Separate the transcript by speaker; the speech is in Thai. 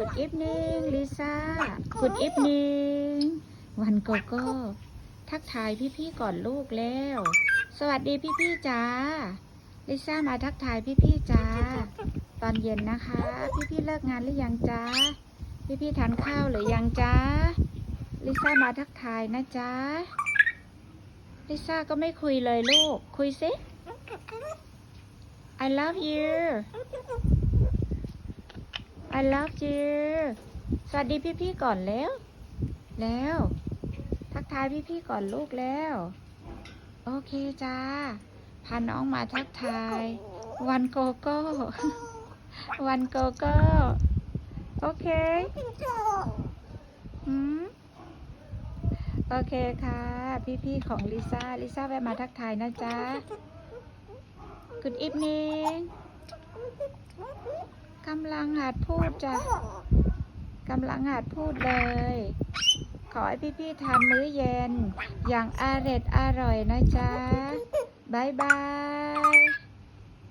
Speaker 1: Good evening ลิซ่า Good evening วันโกโก้ทักทายพี่ๆก่อนลูกแล้ว สวัสดีพี่ๆจ้าลิซ่ามาทักทายพี่ๆจ้า ตอนเย็นนะคะ พี่ๆเลิกงานหรือยังจ้า พี่ๆทานข้าวหรือยังจ้า ลิซ่ามาทักทายนะจ้า ลิซ่าก็ไม่คุยเลยลูก คุยสิ I love you I love you สวัสดีพี่ๆก่อนแล้ว แล้ว ทักทายพี่ๆก่อนลูกแล้ว โอเคจ้า พาน้องมาทักทาย วันโกโก้ วันโกโก้ โอเคหืมโอเคค่ะ พี่ๆของลิซ่า ลิซ่าแวะมาทักทายนะจ๊ะ Good evening กำลังหัดพูดจ้ะกำลังหัดพูดเลย ขอให้พี่ๆทำมื้อเย็น อย่างอร็ดอร่อยนะจ๊ะบายบาย